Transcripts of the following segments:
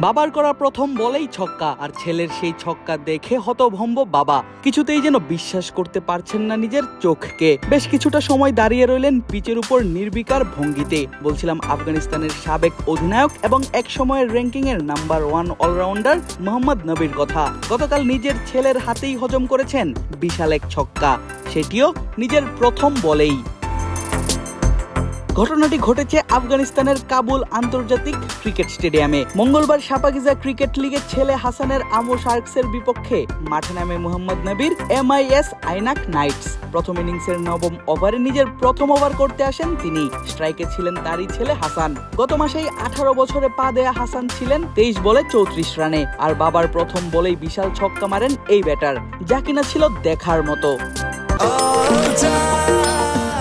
বাবার করা প্রথম বলেই ছক্কা, আর ছেলের সেই ছক্কা দেখে হতভম্ব বাবা। কিছুতেই যেন বিশ্বাস করতে পারছেন না নিজের চোখকে। বেশ কিছুটা সময় দাঁড়িয়ে রইলেন পিচের উপর নির্বিকার ভঙ্গিতে। বলছিলাম আফগানিস্তানের সাবেক অধিনায়ক এবং এক সময়ের র্যাঙ্কিং এর নাম্বার ওয়ান অলরাউন্ডার মোহাম্মদ নবীর কথা। গতকাল নিজের ছেলের হাতেই হজম করেছেন বিশাল এক ছক্কা। সেটিও নিজের প্রথম বলেই। ঘটনাটি ঘটেছে আফগানিস্তানের কাবুল আন্তর্জাতিক ক্রিকেট স্টেডিয়ামে। মঙ্গলবার সাপাগিজা ক্রিকেট লিগের ছেলে হাসানের আমো শার্কসের বিপক্ষে মাঠে নামে মোহাম্মদ নবীর এমআইএস আইনাক নাইটস। প্রথম ইনিংসের নবম ওভারে নিজের প্রথম ওভার করতে আসেন তিনি। স্ট্রাইকে ছিলেন তারই ছেলে হাসান। গত মাসেই আঠারো বছরে পা দেয়া হাসান ছিলেন তেইশ বলে চৌত্রিশ রানে। আর বাবার প্রথম বলেই বিশাল ছক্কা মারেন এই ব্যাটার, যা কিনা ছিল দেখার মতো।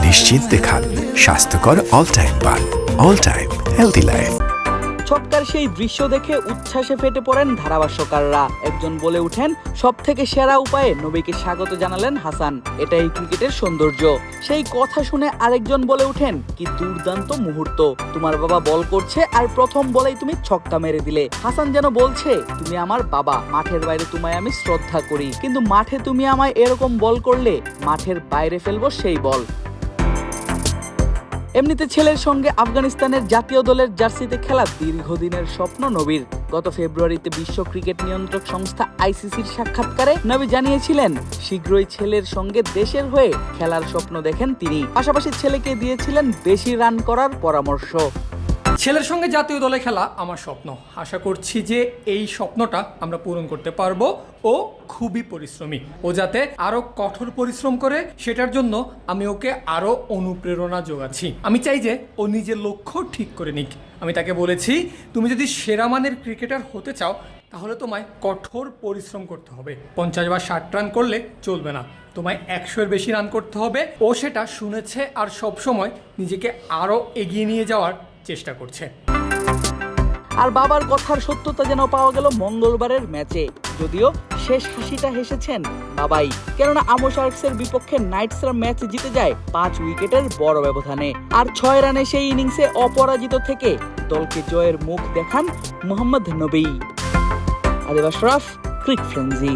নিশ্চিন্তে খান স্বাস্থ্যকর অল টাইম পান অল টাইম হেলদি লাইফ ছক্কার সেই দৃশ্য দেখে উচ্ছ্বাসে ফেটে পড়েন ধারাভাষ্যকাররা। একজন বলে উঠেন সব থেকে সেরা উপায়ে নবীকে স্বাগত জানালেন হাসান। এটাই ক্রিকেটের সৌন্দর্য। সেই কথা শুনে আরেকজন বলে উঠেন, কি দুর্দান্ত মুহূর্ত। তোমার বাবা বল করছে আর প্রথম বলেই তুমি ছক্কা মেরে দিলে। হাসান যেন বলছে, তুমি আমার বাবা, মাঠের বাইরে তোমায় আমি শ্রদ্ধা করি। কিন্তু মাঠে তুমি আমায় এরকম বল করলে, মাঠের বাইরে ফেলব সেই বল। এমনিতে ছেলের সঙ্গে আফগানিস্তানের জাতীয় দলের জার্সিতে খেলা দীর্ঘদিনের স্বপ্ন নবীর। গত ফেব্রুয়ারিতে বিশ্ব ক্রিকেট নিয়ন্ত্রক সংস্থা আইসিসির সাক্ষাৎকারে নবী জানিয়েছিলেন, শীঘ্রই ছেলের সঙ্গে দেশের হয়ে খেলার স্বপ্ন দেখেন তিনি। পাশাপাশি ছেলেকে দিয়েছিলেন বেশি রান করার পরামর্শ। ছেলের সঙ্গে জাতীয় দলে খেলা আমার স্বপ্ন। আশা করছি যে এই স্বপ্নটা আমরা পূরণ করতে পারব ও খুবই পরিশ্রমী। ও যাতে আরও কঠোর পরিশ্রম করে, সেটার জন্য আমি ওকে আরও অনুপ্রেরণা যোগাচ্ছি। আমি চাই যে ও নিজের লক্ষ্য ঠিক করে নিক। আমি তাকে বলেছি, তুমি যদি সেরা মানের ক্রিকেটার হতে চাও, তাহলে তোমায় কঠোর পরিশ্রম করতে হবে। পঞ্চাশ বা ষাট রান করলে চলবে না। তোমায় একশো এর বেশি রান করতে হবে। ও সেটা শুনেছে আর সব সময় নিজেকে আরও এগিয়ে নিয়ে যাওয়ার চেষ্টা করছে। আর বাবার কথার সত্যতা যেন পাওয়া গেল মঙ্গলবারের ম্যাচে। যদিও শেষ হাসিটা হেসেছেন বাবাই। কেননা আমো শার্কসের বিপক্ষে নাইটসরা ম্যাচ জিতে যায় পাঁচ উইকেটের বড় ব্যবধানে। আর ছয় রানে সেই ইনিংসে অপরাজিত থেকে দলকে জয়ের মুখ দেখান মোহাম্মদ নবী। আদিব আশরাফ ক্রিক ফ্রেন্সি।